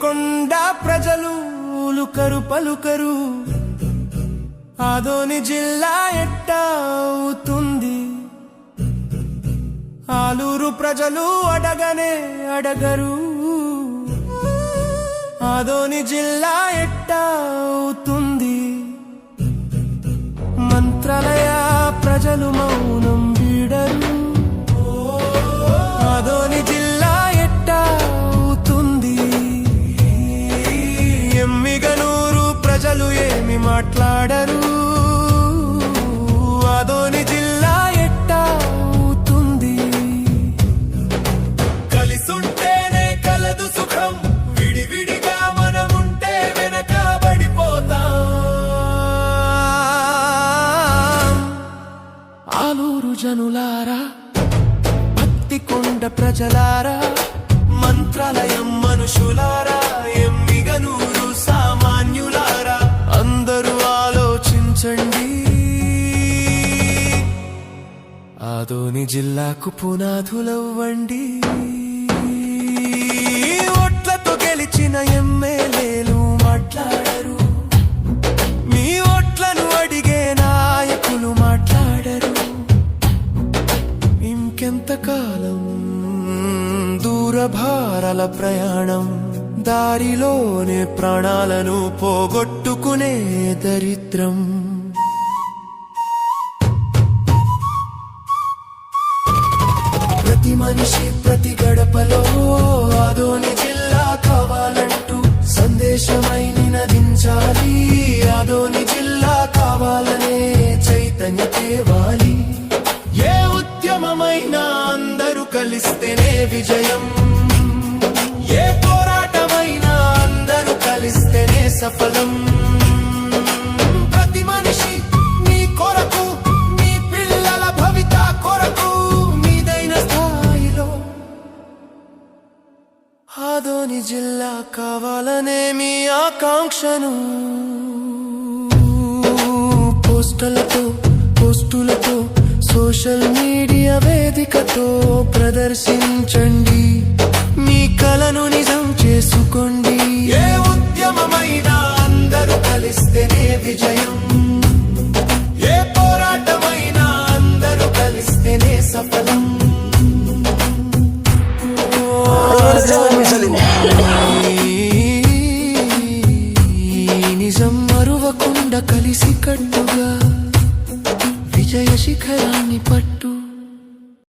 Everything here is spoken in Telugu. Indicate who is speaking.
Speaker 1: కొండ ప్రజలు ఉలుకరు పలుకరు. ఆదోని జిల్లా ఎట్టా అవుతుంది? ఆలూరు ప్రజలు అడగనే అడగరు. ఆదోని జిల్లా ఎట్టవుతుంది మంత్రాలయ ప్రజలు మౌనం ఆలూరు భక్తి భక్తికొండ ప్రజలారా మంత్రాలయం మనుషులారా ఎమ్మిగనూరు సామాన్యులారా అందరూ ఆలోచించండి. ఆదోని జిల్లాకు పునాదులవ్వండి. ఓట్లతో గెలిచిన ఎమ్మెల్యేలు మాట్లాడరు ఇంకెంతకాలం దూరభారల ప్రయాణం దారిలోనే ప్రాణాలను పోగొట్టుకునే దరిద్రం. ప్రతి మనిషి ప్రతి గడపలో ఆదోని జిల్లా కావాలంటూ సందేశమై నినదించాలి ఆదోని జిల్లా కావాలనే చైతన్య తేవాలి ఉద్యమమైనా అందరూ కలిస్తేనే విజయం. ఏ పోరాటమైనా అందరూ కలిస్తేనే సఫలం. ప్రతి మనిషి నీ కొరకు నీ పిల్లల భవిత కొరకు మీదైన స్థాయిలో ఆదోని జిల్లా కావాలనే మీ ఆకాంక్షను పోస్టలతో కళతో ప్రదర్శించండి. మీ కలను నిజం చేసుకోండి. ఏ ఉద్యమమైనా అందరూ కలిస్తేనే విజయం. ఏ పోరాటమైనా అందరూ కలిస్తేనే సఫలం. నిజం మరువకుండా కలిసి కట్టుగా విజయ శిఖరాన్ని పట్టు.